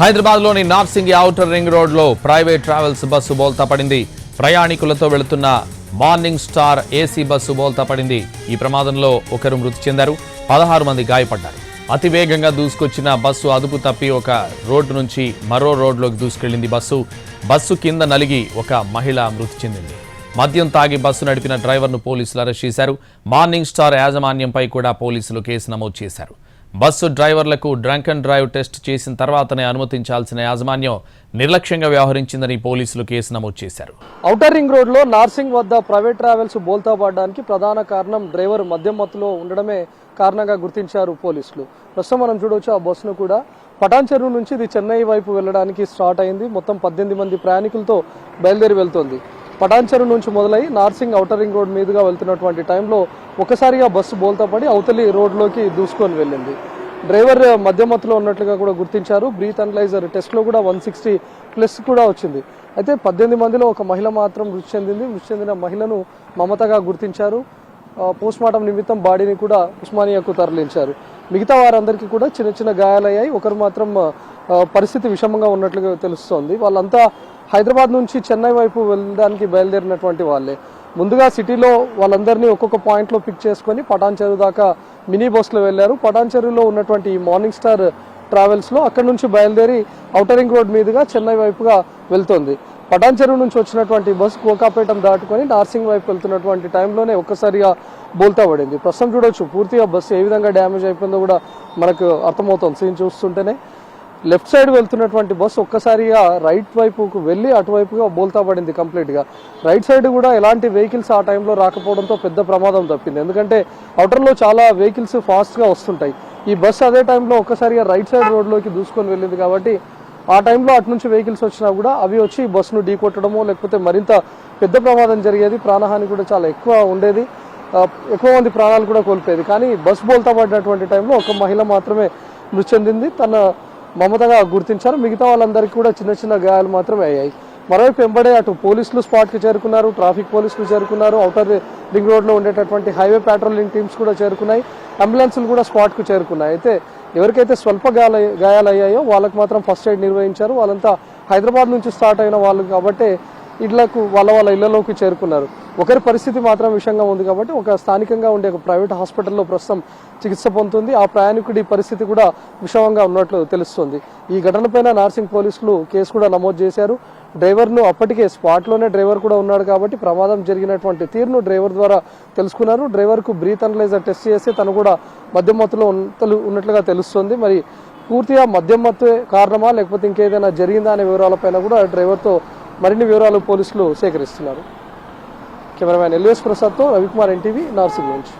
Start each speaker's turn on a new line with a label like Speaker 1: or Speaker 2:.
Speaker 1: హైదరాబాద్లోని Narsingi outer ring రోడ్లో private travels bus బోల్తా పడింది. ప్రయాణికులతో వెళుతున్న మార్నింగ్ స్టార్ ఏసీ బస్సు బోల్తా పడింది. ఈ ప్రమాదంలో ఒకరు మృతి చెందారు పదహారు మంది గాయపడ్డారు. అతి వేగంగా దూసుకొచ్చిన బస్సు అదుపు తప్పి ఒక రోడ్డు నుంచి మరో రోడ్లోకి దూసుకెళ్ళింది బస్సు. బస్సు కింద నలిగి ఒక మహిళ మృతి చెందింది. మద్యం తాగి బస్సు నడిపిన డ్రైవర్ను పోలీసులు అరెస్ట్ చేశారు. మార్నింగ్ స్టార్ యాజమాన్యంపై కూడా పోలీసులు కేసు నమోదు చేశారు. బస్సు డ్రైవర్లకు డ్రంక్ అండ్ డ్రైవ్ టెస్ట్ చేసిన తర్వాతనే అనుమతించాల్సిన యాజమాన్యం నిర్లక్ష్యంగా వ్యవహరించిందని పోలీసులు కేసు నమోదు చేశారు.
Speaker 2: ఔటర్ రింగ్ రోడ్లో నార్సింగ్ వద్ద ప్రైవేట్ ట్రావెల్స్ బోల్తా పడడానికి ప్రధాన కారణం డ్రైవర్ మద్యం మత్తులో ఉండడమే కారణంగా గుర్తించారు పోలీసులు. ప్రస్తుతం మనం చూడవచ్చు ఆ బస్సును కూడా. పటాన్ చెరువు నుంచి ఇది చెన్నై వైపు వెళ్ళడానికి స్టార్ట్ అయింది. మొత్తం పద్దెనిమిది మంది ప్రయాణికులతో బయలుదేరి వెళ్తోంది. పటాన్ నుంచి మొదలై నార్సింగ్ ఔటర్ రింగ్ రోడ్ మీదుగా వెళ్తున్నటువంటి టైంలో ఒకసారిగా బస్సు బోల్తా పడి అవతలి రోడ్లోకి దూసుకొని వెళ్ళింది. డ్రైవర్ మధ్యమత్తులో ఉన్నట్లుగా కూడా గుర్తించారు. బ్రీత్ అనలైజర్ టెస్ట్లో కూడా వన్ సిక్స్టీ ప్లస్ కూడా వచ్చింది. అయితే పద్దెనిమిది మందిలో ఒక మహిళ మాత్రం మృతి చెందింది. మృతి చెందిన మహిళను మమతగా గుర్తించారు. పోస్ట్మార్టం నిమిత్తం బాడీని కూడా ఉస్మానియాకు తరలించారు. మిగతా వారందరికీ కూడా చిన్న చిన్న గాయాలయ్యాయి. ఒకరు మాత్రం పరిస్థితి విషమంగా ఉన్నట్లుగా తెలుస్తోంది. వాళ్ళంతా హైదరాబాద్ నుంచి చెన్నై వైపు వెళ్ళడానికి బయలుదేరినటువంటి వాళ్ళే. ముందుగా సిటీలో వాళ్ళందరినీ ఒక్కొక్క పాయింట్లో పిక్ చేసుకొని పటాన్ చెరువు దాకా మినీ బస్సులో వెళ్ళారు. పటాన్ చెరువులో ఉన్నటువంటి ఈ మార్నింగ్ స్టార్ ట్రావెల్స్లో అక్కడి నుంచి బయలుదేరి ఔటరింగ్ రోడ్ మీదుగా చెన్నై వైపుగా వెళ్తోంది. పటాన్ చెరువు నుంచి వచ్చినటువంటి బస్సు కోకాపేటం దాటుకొని నార్సింగ్ వైపు వెళ్తున్నటువంటి టైంలోనే ఒక్కసారిగా బోల్తా పడింది. ప్రస్తుతం చూడొచ్చు పూర్తిగా బస్సు ఏ విధంగా డ్యామేజ్ అయిపోయిందో కూడా మనకు అర్థమవుతుంది. సీన్ చూస్తుంటేనే లెఫ్ట్ సైడ్ వెళ్తున్నటువంటి బస్సు ఒక్కసారిగా రైట్ వైపుకు వెళ్ళి అటువైపుగా బోల్తా పడింది కంప్లీట్గా. రైట్ సైడ్ కూడా ఎలాంటి వెహికల్స్ ఆ టైంలో రాకపోవడంతో పెద్ద ప్రమాదం తప్పింది. ఎందుకంటే అవుటర్లో చాలా వెహికల్స్ ఫాస్ట్గా వస్తుంటాయి. ఈ బస్సు అదే టైంలో ఒక్కసారిగా రైట్ సైడ్ రోడ్లోకి దూసుకొని వెళ్ళింది కాబట్టి ఆ టైంలో అటు నుంచి వెహికల్స్ వచ్చినా కూడా అవి వచ్చి బస్సును ఢీకొట్టడమో లేకపోతే మరింత పెద్ద ప్రమాదం జరిగేది. ప్రాణహాని కూడా చాలా ఎక్కువ ఉండేది. ఎక్కువ మంది ప్రాణాలు కూడా కోల్పోయేది. కానీ బస్సు బోల్తా పడినటువంటి టైంలో ఒక మహిళ మాత్రమే మృతి చెందింది. తన మమతగా గుర్తించారు. మిగతా వాళ్ళందరికీ కూడా చిన్న చిన్న గాయాలు మాత్రమే అయ్యాయి. మరోవైపు వెంబడే అటు పోలీసులు స్పాట్కి చేరుకున్నారు. ట్రాఫిక్ పోలీసులు చేరుకున్నారు. అవుటర్ రింగ్ రోడ్లో ఉండేటటువంటి హైవే పెట్రోలింగ్ టీమ్స్ కూడా చేరుకున్నాయి. అంబులెన్సులు కూడా స్పాట్కు చేరుకున్నాయి. అయితే ఎవరికైతే స్వల్ప గాయాల గాయాలయ్యాయో వాళ్ళకి మాత్రం ఫస్ట్ ఎయిడ్ నిర్వహించారు. వాళ్ళంతా హైదరాబాద్ నుంచి స్టార్ట్ అయిన వాళ్ళు కాబట్టి ఇళ్ళకు వాళ్ళ వాళ్ళ ఇళ్ళలోకి చేరుకున్నారు. ఒకరి పరిస్థితి మాత్రం విషయంగా ఉంది కాబట్టి ఒక స్థానికంగా ఉండే ఒక ప్రైవేట్ హాస్పిటల్లో ప్రస్తుతం చికిత్స పొందుతుంది. ఆ ప్రయాణికుడి పరిస్థితి కూడా విషమంగా ఉన్నట్లు తెలుస్తుంది. ఈ ఘటనపైన నార్సింగ్ పోలీసులు కేసు కూడా నమోదు చేశారు. డ్రైవర్ను అప్పటికే స్పాట్లోనే డ్రైవర్ కూడా ఉన్నాడు కాబట్టి ప్రమాదం జరిగినటువంటి తీరును డ్రైవర్ ద్వారా తెలుసుకున్నారు. డ్రైవర్కు బ్రీత్ అనలైజర్ టెస్ట్ చేసి తను కూడా మద్యం మత్తులో ఉన్నట్లుగా తెలుస్తుంది. మరి పూర్తిగా మద్యం మత్తు కారణమా లేకపోతే ఇంకేదైనా జరిగిందా అనే వివరాలపైన కూడా డ్రైవర్తో మరిన్ని వివరాలు పోలీసులు సేకరిస్తున్నారు. కెమెరామ్యాన్ ఎల్ఎస్ ప్రసాద్తో రవికుమార్ ఎన్టీవీ నార్సింగ్ నుంచి.